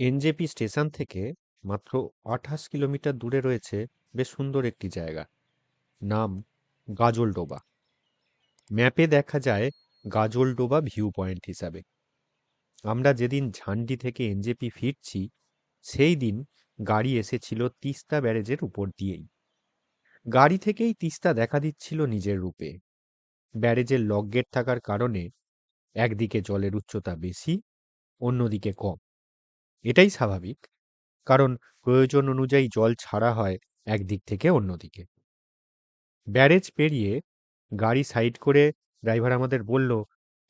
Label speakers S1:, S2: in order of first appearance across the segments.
S1: NJP station থেকে মাত্র আঠাশ কিলোমিটার দূরে রয়েছে বেশ সুন্দর একটি জায়গা। নাম গাজলডোবা। ম্যাপে দেখা যায় গাজলডোবা ভিউ পয়েন্ট হিসাবে। আমরা যেদিন ঝান্ডি থেকে এনজেপি ফিরছি, সেই দিন গাড়ি এসেছিল তিস্তা ব্যারেজের উপর দিয়েই। গাড়ি থেকেই তিস্তা দেখা দিচ্ছিল নিজের রূপে। ব্যারেজের লকগেট থাকার কারণে একদিকে জলের উচ্চতা বেশি, অন্যদিকে কম। এটাই স্বাভাবিক। কারণ প্রয়োজন অনুযায়ী জল ছাড়া হয় একদিক থেকে অন্যদিকে। ব্যারেজ পেরিয়ে গাড়ি সাইড করে ড্রাইভার আমাদের বলল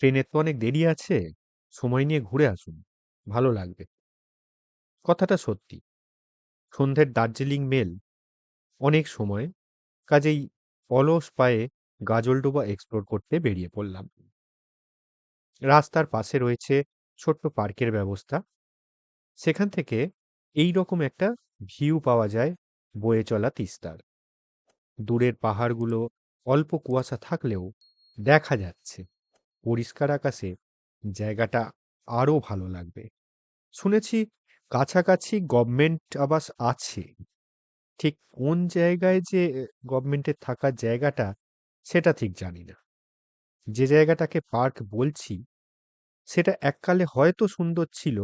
S1: ট্রেনের তো অনেক দেরি আছে, সময় নিয়ে ঘুরে আসুন, ভালো লাগবে। কথাটা সত্যি। সন্ধ্যের দার্জিলিং মেল অনেক সময় কাজেই অলস পায়ে গাজলডোবা এক্সপ্লোর করতে বেরিয়ে পড়লাম। রাস্তার পাশে রয়েছে ছোট্ট পার্কের ব্যবস্থা। সেখান থেকে এই রকম একটা ভিউ পাওয়া যায় বয়ে চলা তিস্তার। দূরের পাহাড়গুলো অল্প কুয়াশা থাকলেও দেখা যাচ্ছে, পরিষ্কার আকাশে জায়গাটা আরও ভালো লাগবে। শুনেছি কাছাকাছি গভর্নমেন্ট আবাস আছে। ঠিক কোন জায়গায় যে গভর্নমেন্টের থাকার জায়গাটা সেটা ঠিক জানি না। যে জায়গাটাকে পার্ক বলছি, সেটা এককালে হয়তো সুন্দর ছিল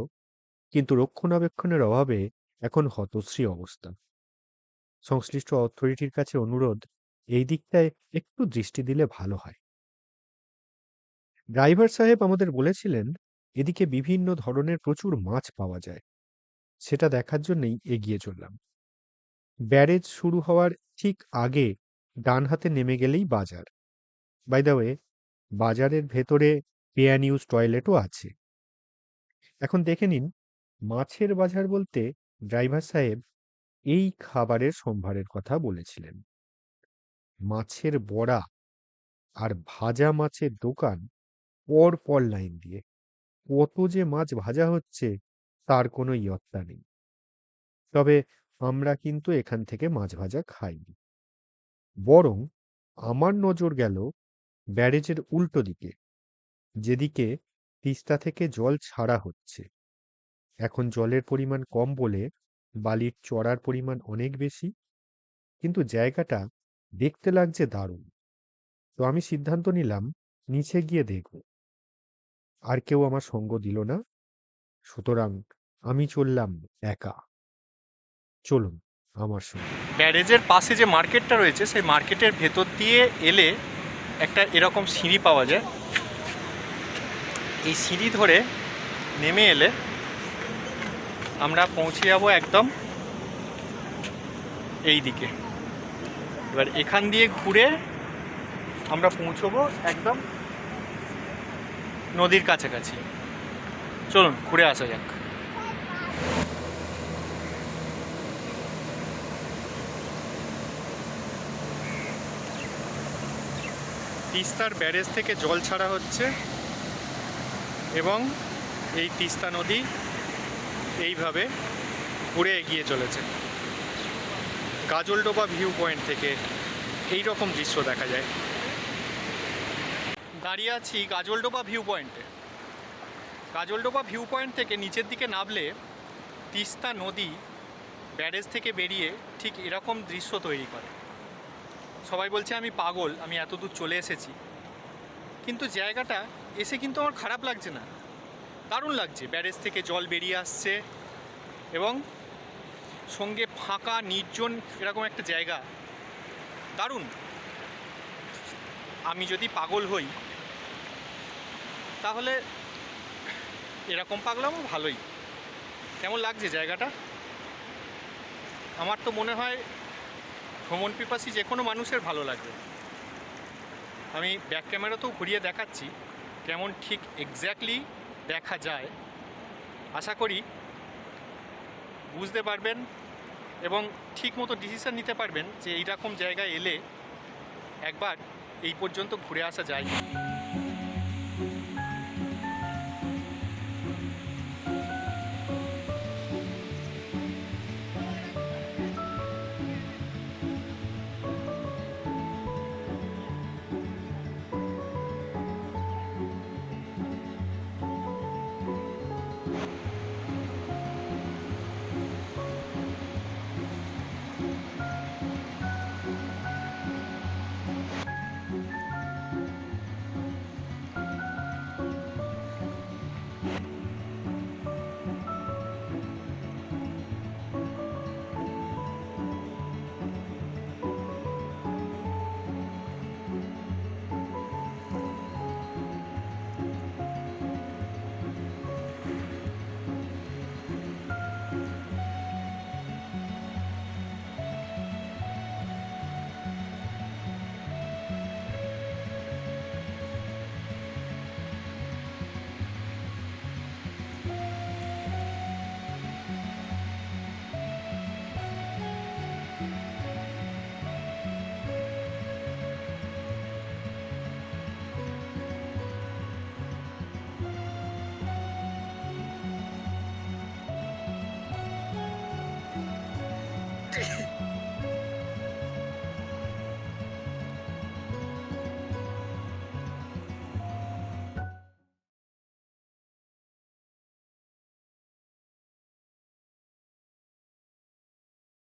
S1: কিন্তু রক্ষণাবেক্ষণের অভাবে এখন হতশ্রী অবস্থা। সংশ্লিষ্ট অথরিটির কাছে অনুরোধ, এই দিকটায় একটু দৃষ্টি দিলে ভালো হয়। ড্রাইভার সাহেব আমাদের বলেছিলেন, এদিকে বিভিন্ন ধরনের প্রচুর মাছ পাওয়া যায়। সেটা দেখার জন্যই এগিয়ে চললাম। ব্যারেজ শুরু হওয়ার ঠিক আগে ডান হাতে নেমে গেলেই বাজার। বাই ওয়ে বাজারের ভেতরে পেয়ান ইউজ টয়লেটও আছে। এখন দেখে নিন মাছের বাজার বলতে ড্রাইভার সাহেব এই খাবারের সম্ভারের কথা বলেছিলেন। মাছের বড়া আর ভাজা মাছের দোকান পর পর লাইন দিয়ে, কত যে মাছ ভাজা হচ্ছে তার কোনো ইয়ত্তা নেই। তবে আমরা কিন্তু এখান থেকে মাছ ভাজা খাইনি। বরং আমার নজর গেল ব্যারেজের উল্টো দিকে, যেদিকে তিস্তা থেকে জল ছাড়া হচ্ছে। এখন জলের পরিমাণ কম বলে বালির চড়ার পরিমাণ অনেক বেশি। কিন্তু জায়গাটা দেখতে লাগছে দারুণ। তো আমি সিদ্ধান্ত নিলাম, নিচে গিয়ে দেখব। আর কেউ আমার সঙ্গ দিল না। সুতরাং আমি চললাম একা। চলুন, আমার সঙ্গে।
S2: ব্যারেজের পাশে যে মার্কেটটা রয়েছে, সেই মার্কেটের ভেতর দিয়ে এলে একটা এরকম সিঁড়ি পাওয়া যায়। এই সিঁড়ি ধরে নেমে এলে আমরা পৌঁছে যাব একদম এই দিকে। এবার এখান দিয়ে ঘুরে আমরা পৌঁছবো একদম নদীর কাছাকাছি। চলুন, ঘুরে আসা যাক। তিস্তার ব্যারেজ থেকে জল ছাড়া হচ্ছে এবং এই তিস্তা নদী এইভাবে ঘুরে এগিয়ে চলেছে। গাজলডোবা ভিউ পয়েন্ট থেকে এই রকম দৃশ্য দেখা যায়। দাঁড়িয়ে আছি গাজলডোবা ভিউ পয়েন্টে। গাজলডোবা ভিউ পয়েন্ট থেকে নিচের দিকে নামলে তিস্তা নদী ব্যারেজ থেকে বেরিয়ে ঠিক এরকম দৃশ্য তৈরি করে। সবাই বলছে, আমি পাগল, আমি এত দূর চলে এসেছি। কিন্তু জায়গাটা এসে কিন্তু আমার খারাপ লাগছে না। দারুণ লাগছে। ব্যারেজ থেকে জল বেরিয়ে আসছে এবং সঙ্গে ফাঁকা, নির্জন এরকম একটা জায়গা। দারুণ। আমি যদি পাগল হই, তাহলে এরকম পাগলামও ভালোই। কেমন লাগছে জায়গাটা? আমার তো মনে হয় ভ্রমণ পিপাসী যে কোনো মানুষের ভালো লাগবে। আমি ব্যাক ক্যামেরাতেও ঘুরিয়ে দেখাচ্ছি, কেমন ঠিক এক্স্যাক্টলি দেখা যায়। আশা করি বুঝতে পারবেন এবং ঠিক মতো ডিসিশান নিতে পারবেন যে এইরকম জায়গায় এলে একবার এই পর্যন্ত ঘুরে আসা যায়।